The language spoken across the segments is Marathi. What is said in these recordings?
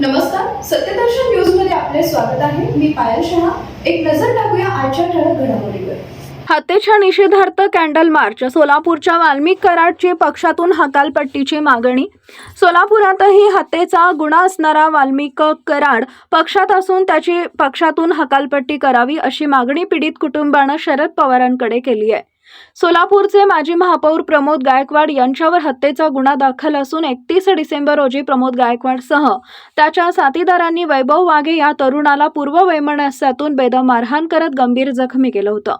नमस्कार सत्यदर्शन न्यूजमध्ये आपले स्वागत आहे. मी पायल शहा. एक नजर टाकूया आजच्या ठळक घडामोडीवर. हत्येच्या निषेधार्थ कॅन्डल मार्च सोलापूरच्या वाल्मिक कराडची पक्षातून हकालपट्टीची मागणी. सोलापुरातही हत्येचा गुन्हा असणारा वाल्मिक कराड पक्षात असून त्याची पक्षातून हकालपट्टी करावी अशी मागणी पीडित कुटुंबानं शरद पवारांकडे केली आहे. सोलापूरचे माजी महापौर प्रमोद गायकवाड यांच्यावर हत्येचा गुन्हा दाखल असून एकतीस डिसेंबर रोजी प्रमोद गायकवाडसह त्याच्या साथीदारांनी वैभव वाघे या तरुणाला पूर्व वैमनस्यातून बेदम मारहाण करत गंभीर जखमी केलं होतं.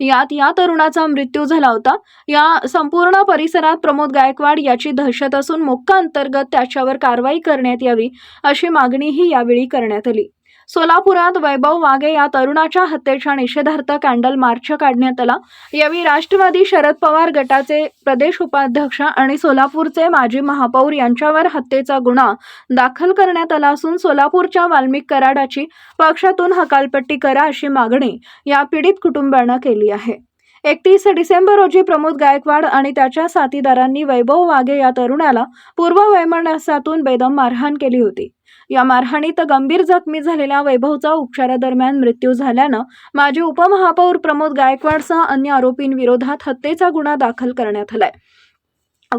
यात या तरुणाचा मृत्यू झाला होता. या संपूर्ण परिसरात प्रमोद गायकवाड याची दहशत असून मोक्का अंतर्गत त्याच्यावर कारवाई करण्यात यावी अशी मागणीही यावेळी करण्यात आली. सोलापुरात वैभव वाघे या तरुणाच्या हत्येच्या निषेधार्थ कॅन्डल मार्च काढण्यात आला. यावेळी राष्ट्रवादी शरद पवार गटाचे प्रदेश उपाध्यक्ष आणि सोलापूरचे माजी महापौर यांच्यावर हत्येचा गुन्हा दाखल करण्यात आला असून सोलापूरच्या वाल्मिक कराडाची पक्षातून हकालपट्टी करा अशी मागणी या पीडित कुटुंबानं केली आहे. एकतीस डिसेंबर रोजी प्रमोद गायकवाड आणि त्याच्या साथीदारांनी वैभव वाघे या तरुणाला पूर्व वैमनस्यातून बेदम मारहाण केली होती. या मारहाणीत गंभीर जखमी झालेल्या वैभवचा उपचारादरम्यान मृत्यू झाल्यानं माजी उपमहापौर प्रमोद गायकवाडसह अन्य आरोपींविरोधात हत्येचा गुन्हा दाखल करण्यात आलाय.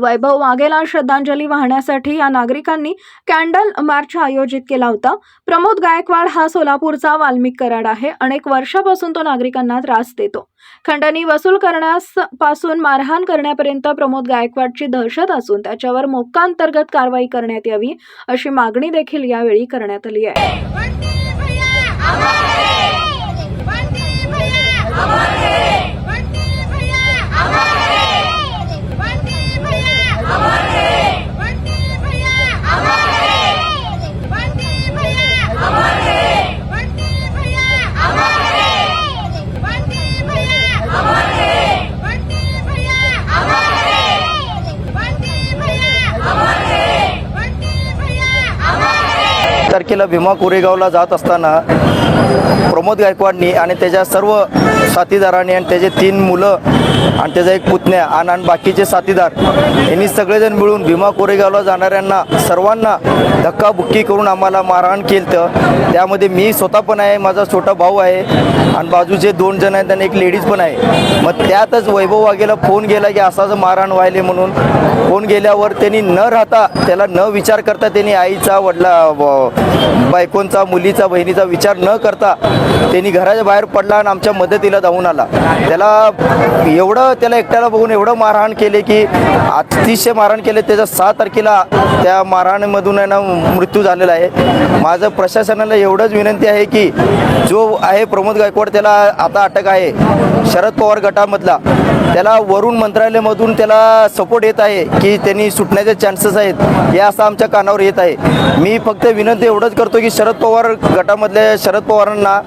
वैभव वाघेला श्रद्धांजली वाहण्यासाठी या नागरिकांनी कॅन्डल मार्च आयोजित केला होता. प्रमोद गायकवाड हा सोलापूरचा वाल्मिक कराड आहे. अनेक वर्षापासून तो नागरिकांना त्रास देतो. खंडणी वसूल करण्यास पासून मारहाण करण्यापर्यंत प्रमोद गायकवाडची दहशत असून त्याच्यावर मोक्कांतर्गत कारवाई करण्यात यावी अशी मागणी देखील यावेळी करण्यात आली आहे. तारखेला भीमा कोरेगावला जात असताना प्रमोद गायकवाडनी आणि त्याच्या सर्व साथीदारांनी आणि त्याचे तीन मुलं आणि त्याचा एक पुतण्या आणि आणि बाकीचे साथीदार यांनी सगळेजण मिळून भीमा कोरेगावला जाणाऱ्यांना सर्वांना धक्काबुक्की करून आम्हाला मारहाण केलं तर त्यामध्ये मी स्वतः पण आहे माझा छोटा भाऊ आहे आणि बाजूचे दोन जण आहेत आणि एक लेडीज पण आहे. मग त्यातच वैभव वाघेला फोन गेला की असाच मारहाण व्हायले म्हणून. फोन गेल्यावर त्यांनी न राहता त्याला न विचार करता त्यांनी आईचा वडला बायकोंचा मुलीचा बहिणीचा विचार न करता त्यांनी घराच्या बाहेर पडला आणि आमच्या मदतीला धावून आला. त्याला एवढं त्याला एकट्याला बघून एवढं मारहाण केले की अतिशय मारहाण केले. त्याच्या सहा तारखेला त्या मारहाणीमधून आहे ना मृत्यू झालेला आहे. माझं प्रशासनाला एवढंच विनंती आहे की जो आहे प्रमोद गायकवाड त्याला आता अटक आहे. शरद पवार गटामधला. त्याला वरून मंत्रालयामधून त्याला सपोर्ट येत आहे की त्यांनी सुटण्याचे चान्सेस आहेत. हे असं आमच्या कानावर येत आहे. मी फक्त विनंती एवढंच करतो की शरद पवार गटामधल्या शरद पवारांना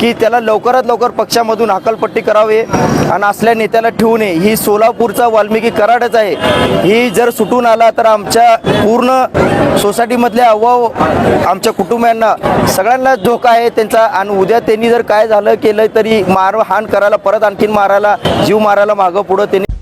की त्याला लवकरात लवकर पक्षामधून हकालपट्टी करावे. आणि असल्याने नेत्याला ठेवू नये. ही सोलापूरचा वाल्मिकी कराडच आहे. ही जर सुटून आला तर आमच्या पूर्ण सोसायटीमधल्या अवाव आमच्या कुटुंबियांना सगळ्यांनाच धोका आहे त्यांचा. आणि उद्या त्यांनी जर काय झालं केलं तरी मारहाण करायला परत आणखीन मारायला जीव मारायला मागं पुढं त्यांनी